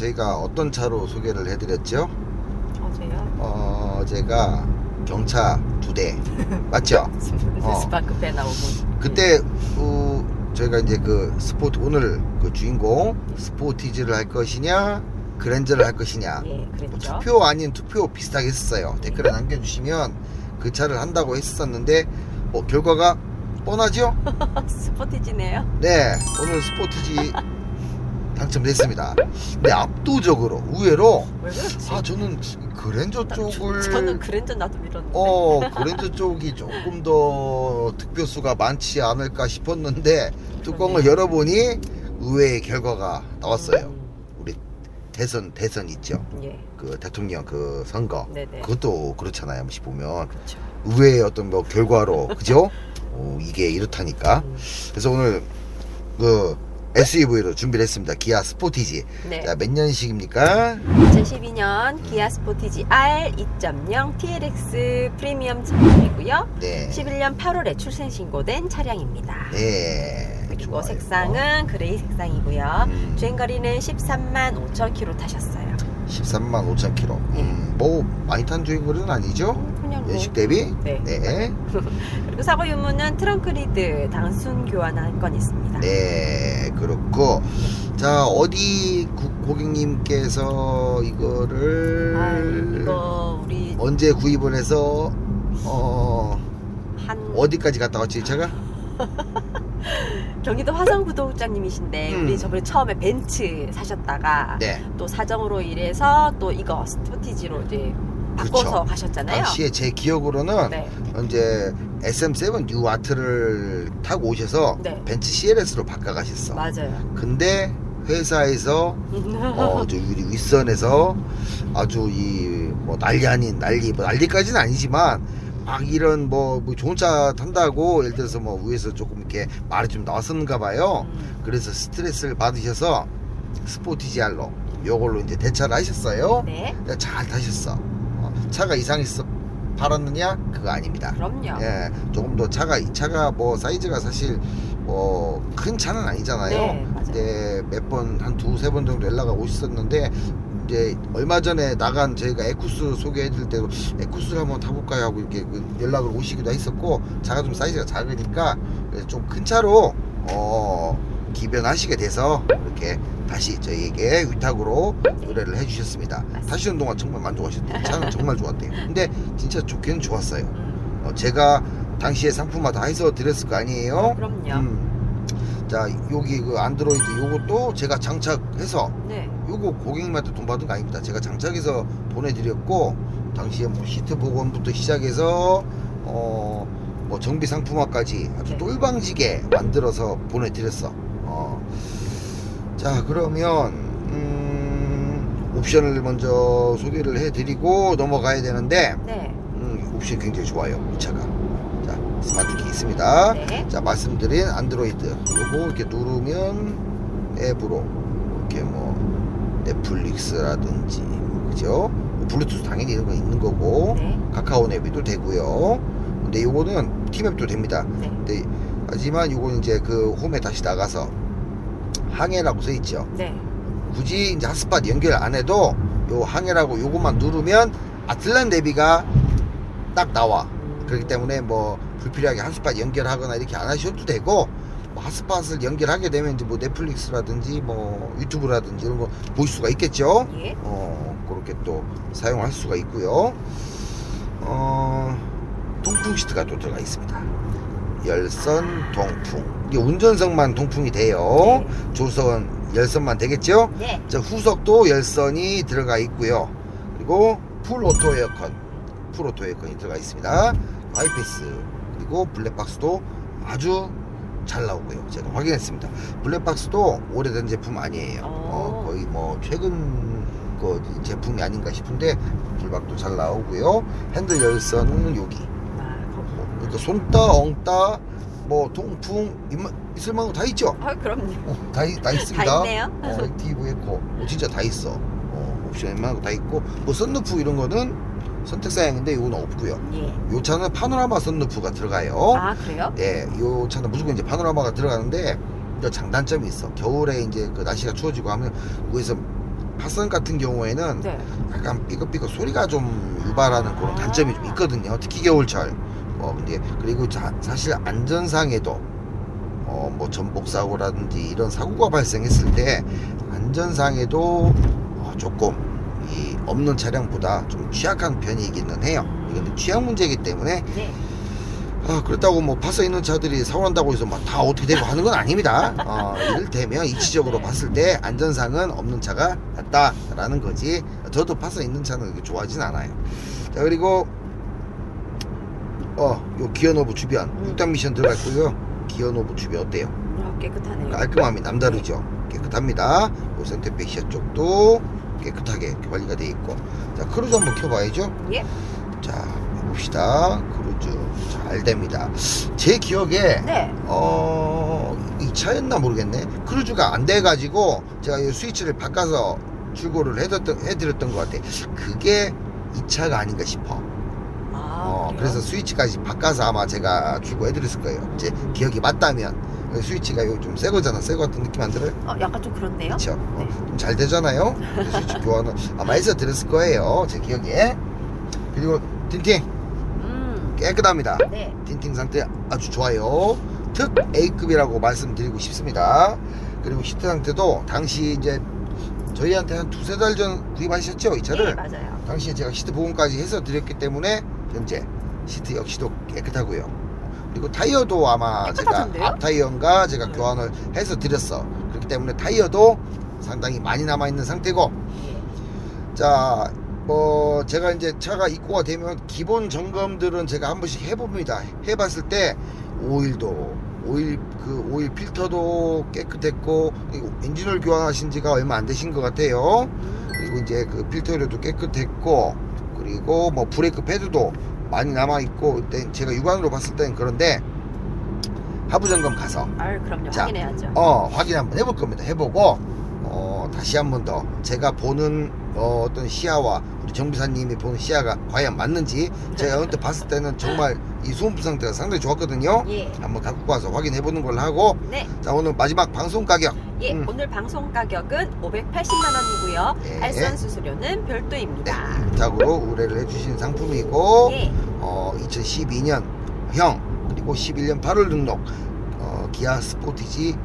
저희가 어떤 차로 소개를 해드렸죠? 어제요? 어, 어제가 경차 두 대 맞죠? 어. 스파크페 나오고. 그때 어, 저희가 이제 그 스포트 오늘 그 주인공 스포티지를 할 것이냐 그랜저를 할 것이냐 예, 뭐 그랬죠. 투표 아닌 투표 비슷하게 했었어요. 댓글에 남겨주시면 그 차를 한다고 했었는데 뭐 결과가 뻔하죠? 스포티지네요. 네, 오늘 스포티지 당첨됐습니다. 근데 압도적으로 의외로 왜 그렇지? 아 저는 그랜저 쪽을 저는 그랜저 나도 밀었는데. 어 그랜저 쪽이 조금 더 득표수가 많지 않을까 싶었는데 뚜껑을. 열어보니 의외의 결과가 나왔어요. 음, 우리 대선 대선 있죠. 예, 그 대통령 그 선거 네네. 그것도 그렇잖아요. 한번 보면 그렇죠. 의외의 어떤 뭐 결과로 그죠? 어, 이게 이렇다니까. 음, 그래서 오늘 그 SUV로 준비를 했습니다. 기아 스포티지. 네. 자, 몇 년식입니까? 2012년 기아 스포티지 R 2.0 TLX 프리미엄 차량이고요. 네. 11년 8월에 출생 신고된 차량입니다. 네. 그리고 좋아요. 색상은 그레이 색상이고요. 음, 주행거리는 13만 5천 킬로 타셨어요. 13만 5천 킬로. 예. 음, 뭐 많이 탄 주행거리는 아니죠? 음, 그냥 뭐. 연식 대비? 네. 네. 그리고 사고 유무는 트렁크 리드 단순 교환 한 건 있습니다. 네, 그렇고 자 어디 구- 고객님께서 이거를 아, 이거 우리 언제 구입을 해서 어 한 어디까지 갔다 왔지 제가? 경기도 화성 구독자님이신데 음. 우리 저번에 처음에 벤츠 사셨다가 네. 또 사정으로 인해서 또 이거 스포티지로 이제 바꿔서 그쵸. 가셨잖아요. 당시에 제 기억으로는 네. 이제 SM7 뉴 아트를 타고 오셔서 네. 벤츠 CLS로 바꿔 가셨어. 맞아요. 근데 회사에서 어, 저 우리 윗선에서 아주 이 뭐 난리 아닌 난리 뭐 난리까지는 아니지만 막 이런 뭐, 뭐 좋은 차 탄다고 예를 들어서 뭐 위에서 조금 이렇게 말이 좀 나왔었는가 봐요. 음, 그래서 스트레스를 받으셔서 스포티지 알로 요걸로 이제 대차를 하셨어요. 네. 근데 잘 타셨어. 어, 차가 이상했어 팔았느냐? 그거 아닙니다. 그럼요. 예, 조금 더 차가 이 차가 뭐 사이즈가 사실 뭐 큰 차는 아니잖아요. 네, 맞아요. 이제 몇번 한 두세 번 정도 연락가 오셨었는데 이제 얼마 전에 나간 저희가 에쿠스 소개해드릴 때도 에쿠스를 한번 타볼까요 하고 이렇게 그 연락을 오시기도 했었고 차가 좀 사이즈가 작으니까 좀 큰 차로 어 기변하시게 돼서 이렇게 다시 저희에게 위탁으로 의뢰를 해주셨습니다. 타시는 동안 정말 만족하셨대요. 차는 정말 좋았대요. 근데 진짜 좋기는 좋았어요. 음, 어, 제가 당시에 상품화 다 해서 드렸을 거 아니에요? 그럼요. 음. 자 여기 그 안드로이드 요것도 제가 장착해서 네. 요거 고객님한테 돈 받은 거 아닙니다. 제가 장착해서 보내드렸고 당시에 뭐 시트 복원부터 시작해서 어 뭐 정비 상품화까지 아주 네. 똘방지게 만들어서 보내드렸어. 어. 자 그러면 음, 옵션을 먼저 소개를 해드리고 넘어가야 되는데 네. 음, 옵션 굉장히 좋아요 이 차가. 자 스마트키 있습니다. 네. 자 말씀드린 안드로이드 요거 이렇게 누르면 앱으로 이렇게 뭐 넷플릭스라든지 그죠 뭐 블루투스 당연히 이런 거 있는 거고 네. 카카오 앱도 되고요 근데 요거는 티맵도 됩니다 네. 근데 하지만 요거는 이제 그 홈에 다시 나가서 항해라고 써 있죠 네. 굳이 이제 핫스팟 연결 안 해도 요 항해라고 요것만 누르면 아틀란 대비가 딱 나와 음, 그렇기 때문에 뭐 불필요하게 핫스팟 연결하거나 이렇게 안 하셔도 되고 뭐 핫스팟을 연결하게 되면 이제 뭐 넷플릭스라든지 뭐 유튜브라든지 이런 거 볼 수가 있겠죠. 예. 어 그렇게 또 사용할 수가 있고요. 어 통풍 시트가 또 들어가 있습니다. 열선 통풍 이게 운전석만 통풍이 돼요. 조선 열선만 되겠죠. 네. 자 후석도 열선이 들어가 있고요. 그리고 풀 오토 에어컨, 풀 오토 에어컨이 들어가 있습니다. 하이패스 그리고 블랙박스도 아주 잘 나오고요. 제가 확인했습니다. 블랙박스도 오래된 제품 아니에요. 어, 오. 거의 뭐 최근 그 제품이 아닌가 싶은데 블박도 잘 나오고요. 핸들 열선은 여기. 아. 그러니까 손따, 엉따, 뭐 통풍 입마- 있을 만한 거다 있죠. 아, 그럼요. 어, 다, 있- 다 있습니다. 다 있네요. 어, 액티브 에코 어, 진짜 다 있어. 어, 옵션 웬만한 거다 있고 뭐 썬루프 이런 거는 선택 사양인데 이건 없고요. 예. 요 차는 파노라마 썬루프가 들어가요. 아, 그래요? 예, 요 차는 무조건 이제 파노라마가 들어가는데 더 장단점이 있어. 겨울에 이제 그 날씨가 추워지고 하면 위에서 파선 같은 경우에는 네. 약간 삐걱삐걱 소리가 좀 유발하는 그런 단점이 좀 있거든요. 특히 겨울철. 어 근데 그리고 자, 사실 안전상에도 어 뭐 전복 사고라든지 이런 사고가 발생했을 때 안전상에도 어, 조금 이 없는 차량보다 좀 취약한 편이기는 해요. 이건 취약 문제이기 때문에 네. 아, 그렇다고 뭐 파서 있는 차들이 사고 난다고 해서 막 다 어떻게 되고 하는 건 아닙니다. 어, 이를테면 이치적으로 봤을 때 안전상은 없는 차가 낫다라는 거지. 저도 파서 있는 차는 그렇게 좋아하진 않아요. 자, 그리고 어, 요 기어노브 주변 음. 6단 미션 들어가 있고요. 기어노브 주변 어때요? 아, 깨끗하네요. 깔끔함이 남다르죠. 깨끗합니다. 요 센터 백 시야 쪽도 깨끗하게 관리가 돼 있고. 자, 크루즈 한번 켜봐야죠. 예. 자, 봅시다. 크루즈 잘 됩니다. 제 기억에 네. 어, 이 차였나 모르겠네. 크루즈가 안 돼가지고 제가 이 스위치를 바꿔서 출고를 해드렸던, 해드렸던 것 같아. 그게 이 차가 아닌가 싶어. 아, 어? 그래서 스위치까지 바꿔서 아마 제가 출고해드렸을 거예요. 제 기억이 맞다면. 스위치가 좀새 거잖아. 새거 같은 느낌 안 들어요? 어, 약간 좀 그렇네요. 그쵸? 어, 네. 좀잘 되잖아요. 그래서 스위치 교환은 아마 해서 드렸을 거예요. 제 기억에. 그리고 틴팅 음. 깨끗합니다. 네. 틴팅 상태 아주 좋아요. 특 A급이라고 말씀드리고 싶습니다. 그리고 시트 상태도 당시 이제 저희한테 한 두세 달 전 구입하셨죠? 이 네, 차를? 맞아요. 당시에 제가 시트 보험까지 해서 드렸기 때문에 현재 시트 역시도 깨끗하고요. 그리고 타이어도 아마 제가 깨끗하던데요? 앞 타이어인가 제가 네. 교환을 해서 드렸어. 그렇기 때문에 타이어도 상당히 많이 남아 있는 상태고 예. 자, 뭐 제가 이제 차가 입고가 되면 기본 점검들은 제가 한 번씩 해봅니다. 해봤을 때 오일도 오일 그 오일 필터도 깨끗했고 엔진을 교환하신 지가 얼마 안 되신 것 같아요. 음. 그리고 이제 그 필터료도 깨끗했고 그리고 뭐 브레이크 패드도 많이 남아 있고 제가 육안으로 봤을 때는 그런데 하부 점검 가서 아, 그럼요. 자, 확인해야죠. 어 확인 한번 해볼 겁니다. 해보고 어 다시 한번 더 제가 보는 어, 어떤 시야와 우리 정비사님이 보는 시야가 과연 맞는지 제가 언뜻 봤을 때는 정말 이 소음부 상태가 상당히 좋았거든요. 예. 한번 갖고 와서 확인해 보는 걸로 하고 네. 자 오늘 마지막 방송 가격 예. 음. 오늘 방송 가격은 580만 원이고요. 네. 알선 수수료는 별도입니다. 부탁으로 의뢰를 해주신 상품이고 예. 어, 2012년 형 그리고 11년 8월 등록 어, 기아 스포티지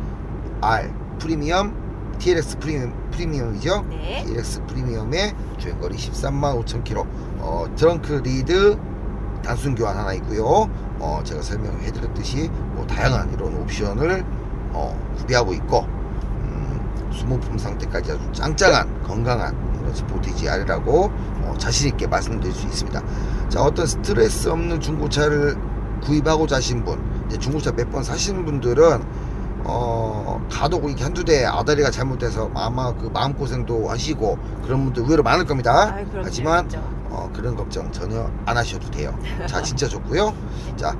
R 프리미엄 TLX 프리미엄, 프리미엄이죠 네. TLX 프리미엄의 주행거리 13만 5천 킬로 어, 트렁크 리드 단순 교환 하나 있고요 어, 제가 설명해 드렸듯이 뭐 다양한 이런 옵션을 어, 구비하고 있고 음, 수모품 상태까지 아주 짱짱한 건강한 이런 스포티지 R이라고 어, 자신 있게 말씀드릴 수 있습니다. 자 어떤 스트레스 없는 중고차를 구입하고자 하신 분, 이제 중고차 몇 번 사시는 분들은 어 가도 이렇게 한두 대 아다리가 잘못돼서 아마 그 마음 고생도 하시고 그런 분들 의외로 많을 겁니다. 아이, 그럼요. 하지만 그렇죠. 어, 그런 걱정 전혀 안 하셔도 돼요. 자 진짜 좋고요. 자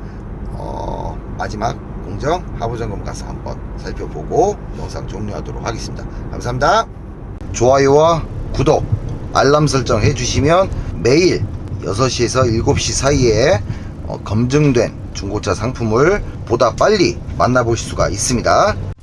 어, 마지막 공정 하부 점검 가서 한번 살펴보고 영상 종료하도록 하겠습니다. 감사합니다. 좋아요와 구독, 알람 설정 해주시면 매일 6시에서 7시 사이에 어, 검증된 중고차 상품을 보다 빨리 만나볼 수가 있습니다.